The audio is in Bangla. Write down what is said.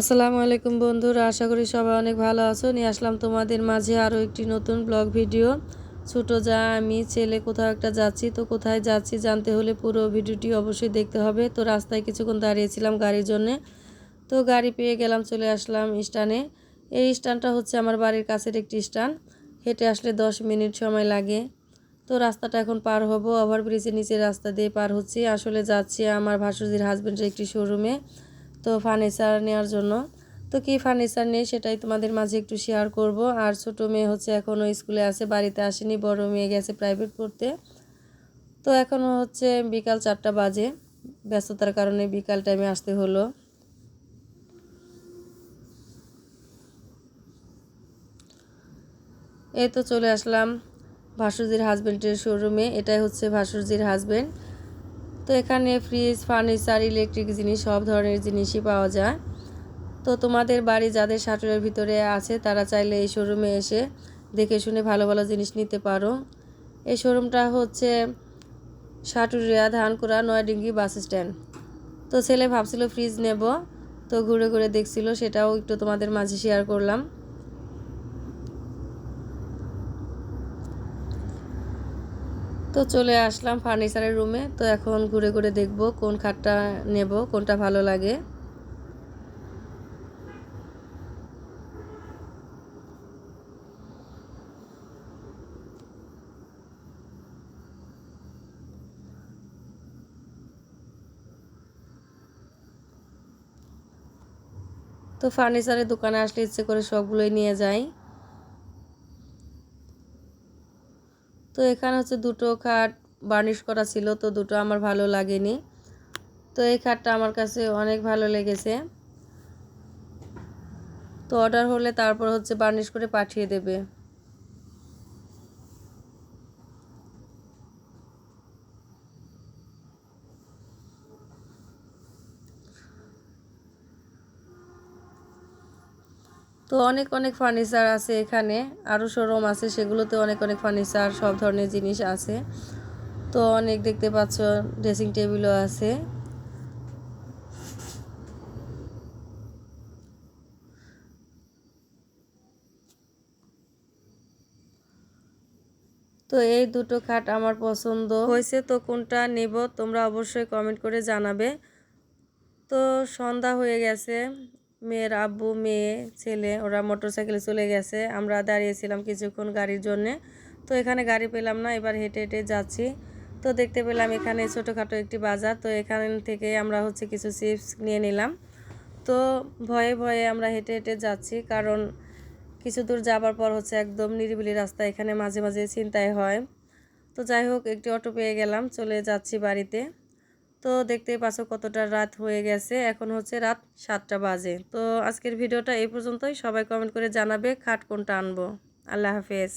আসসালামু আলাইকুম বন্ধুরা, আশা করি সবাই অনেক ভালো আছো। নিয়ে আসলাম তোমাদের মাঝে আরও একটি নতুন ব্লগ ভিডিও। ছোটো যা, আমি, ছেলে, কোথাও একটা যাচ্ছি। তো কোথায় যাচ্ছি জানতে হলে পুরো ভিডিওটি অবশ্যই দেখতে হবে। তো রাস্তায় কিছুক্ষণ দাঁড়িয়েছিলাম গাড়ির জন্যে। তো গাড়ি পেয়ে গেলাম, চলে আসলাম স্ট্যান্ডে। এই স্ট্যান্ডটা হচ্ছে আমার বাড়ির কাছের একটি স্ট্যান্ড। হেঁটে আসলে দশ মিনিট সময় লাগে। তো রাস্তাটা এখন পার হব, ওভারব্রিজের নিচে রাস্তা দিয়ে পার হচ্ছি। আসলে যাচ্ছি আমার ভাসুজির হাজব্যান্ডের একটি শোরুমে তো ফার্নিচার নেওয়ার জন্য। তো কী ফার্নিচার নেই সেটাই তোমাদের মাঝে একটু শেয়ার করব। আর ছোটো মেয়ে হচ্ছে এখনও স্কুলে আছে, বাড়িতে আসেনি, বড় মেয়ে গেছে প্রাইভেট পড়তে। তো এখনও হচ্ছে বিকাল চারটা বাজে, ব্যস্ততার কারণে বিকাল টাইমে আসতে হলো। এই তো চলে আসলাম ভাসুজির হাজব্যান্ডের শোরুমে এটাই হচ্ছে ভাসুরজির হাজব্যান্ড তো এখানে ফ্রিজ ফার্নিচার ইলেকট্রিক জিনিস, সব ধরনের জিনিসই পাওয়া যায়। তো তোমাদের বাড়ি যাদের শাটুরের ভিতরে আছে, তারা চাইলে এই শোরুমে এসে দেখে শুনে ভালো ভালো জিনিস নিতে পারো। এই শোরুমটা হচ্ছে সাটুরিয়া ধানকুড়া নয়ডিঙ্গি বাস স্ট্যান্ড। তো ছেলে ভাবছিল ফ্রিজ নেব, তো ঘুরে ঘুরে দেখছিল, সেটাও একটু তোমাদের মাঝে শেয়ার করলাম। তো চলে আসলাম ফার্নিচারের রুমে। তো এখন ঘুরে ঘুরে দেখব কোন খাটটা নেব, কোনটা ভালো লাগে। তো ফার্নিচারের দোকানে আসলে ইচ্ছে করে সবগুলোই নিয়ে যাই। তো এখানে হচ্ছে দুটো খাট বার্নিশ করা ছিল, তো দুটো আমার ভালো লাগেনি। তো এই খাটটা আমার কাছে অনেক ভালো লেগেছে। তো অর্ডার হলে তারপর হচ্ছে বার্নিশ করে পাঠিয়ে দেবে। তো অনেক অনেক ফার্নিচার আছে এখানে। আরও শোরুম আছে, সেগুলোতে অনেক অনেক ফার্নিচার সব ধরনের জিনিস আছে। তো অনেক দেখতে পাচ্ছ ড্রেসিং টেবিলও আছে। তো এই দুটো খাট আমার পছন্দ। হয়েছে তো কোনটা নেব, তোমরা অবশ্যই কমেন্ট করে জানাবে। তো সন্ধ্যা হয়ে গেছে। মেয়ের আব্বু, মেয়ে, ছেলে, ওরা মোটর সাইকেলে চলে গেছে। আমরা দাঁড়িয়েছিলাম কিছুক্ষণ গাড়ির জন্যে। তো এখানে গাড়ি পেলাম না, এবার হেঁটে হেঁটে যাচ্ছি। তো দেখতে পেলাম এখানে ছোটোখাটো একটি বাজার। তো এখান থেকে আমরা হচ্ছে কিছু চিপস নিয়ে নিলাম। তো ভয়ে ভয়ে আমরা হেঁটে হেঁটে যাচ্ছি, কারণ কিছু দূর যাবার পর হচ্ছে একদম নিরিবিলি রাস্তা। এখানে মাঝে মাঝে চিন্তায় হয়। তো যাই হোক, একটি অটো পেয়ে গেলাম, চলে যাচ্ছি বাড়িতে। তো দেখতেই পাচ্ছ কতটা রাত হয়ে গেছে। এখন হচ্ছে রাত সাতটা বাজে। তো আজকের ভিডিওটা এই পর্যন্তই। সবাই কমেন্ট করে জানাবে খাট কোনটা আনব। আল্লাহ হাফেজ।